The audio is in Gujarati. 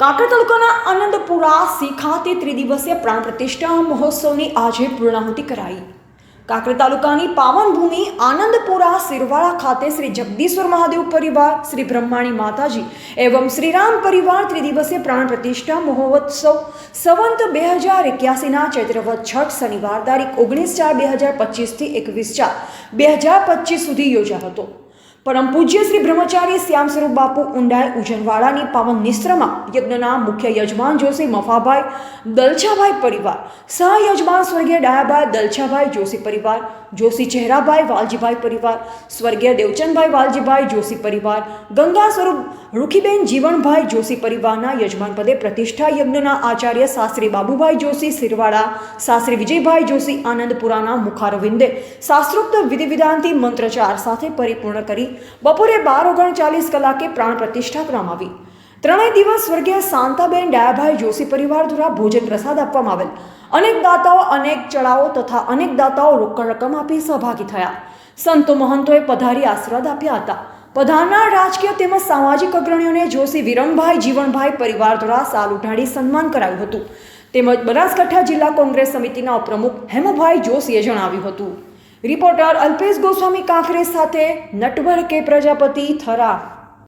કાંકરા તાલુકાના આનંદપુરા સી ખાતે ત્રિદિવસીય પ્રાણ પ્રતિષ્ઠા મહોત્સવની આજે પૂર્ણાહુતિ કરાઈ. કાંકરા તાલુકાની પાવન ભૂમિ આનંદપુરા સિરવાળા ખાતે શ્રી જગદીશ્વર મહાદેવ પરિવાર, શ્રી બ્રહ્માણી માતાજી એવમ શ્રીરામ પરિવાર ત્રિદિવસીય પ્રાણ પ્રતિષ્ઠા મહોત્સવ સંવંત બે હજાર એક્યાસીના ચૈત્રવત છઠ શનિવાર તારીખ ઓગણીસ ચાર બે હજાર પચીસથી એકવીસ ચાર બે હજાર પચીસ સુધી યોજાયો હતો. પરમ પૂજ્ય શ્રી બ્રહ્મચારી શ્યામ સ્વરૂપ બાપુ ઊંડાય ઉજનવાળાની પાવન નિશ્રમાં યજ્ઞના મુખ્ય યજમાન જોશી મફાભાઈ દલછાભાઈ પરિવાર. સહ યજમાન સ્વર્ગીય ડાયાભાઈ દલછાભાઈ જોશી પરિવાર. જોશી ચહેરાભાઈ વાલજીભાઈ પરિવાર. સ્વર્ગીય દેવચંદભાઈ વાલજીભાઈ જોશી પરિવાર. ગંગા સ્વરૂપ રૂખીબેન જીવણભાઈ જોશી પરિવારના યજમાન પદે પ્રતિષ્ઠા યજ્ઞના આચાર્ય શાસ્ત્રી બાબુભાઈ જોશી સિરવાડા શાસ્ત્રી વિજયભાઈ જોશી, આનંદપુરાના મુખારવિંદે શાસ્ત્રોક્ત વિધિવિધાનથી મંત્રચાર સાથે પરિપૂર્ણ કરી બપોરે બાર ઓગણચાલીસ કલાકે પ્રાણ પ્રતિષ્ઠા કરવામાં આવી. ત્રણેય દિવસ સ્વર્ગીય શાંતાબેન ડાયાભાઈ જોશી પરિવાર દ્વારા ભોજન પ્રસાદ આપવામાં આવેલ. અનેક દાતાઓ, અનેક ચડાવો તથા અનેક દાતાઓ રોકડ રકમ આપી સહભાગી થયા. સંતો મહંતોએ પધારી આશીર્વાદ આપ્યા હતા. પધારનાર રાજકીય તેમજ સામાજિક અગ્રણીઓને જોશી વિરમભાઈ જીવણભાઈ પરિવાર દ્વારા સાલ ઉઠાડી સન્માન કરાયું હતું. તેમજ બનાસકાંઠા જિલ્લા કોંગ્રેસ સમિતિના ઉપપ્રમુખ હેમુભાઈ જોશીએ જણાવ્યું હતું. રિપોર્ટર અલ્પેશ ગોસ્વામી કાંકરે સાથે નટવર કે પ્રજાપતિ થરા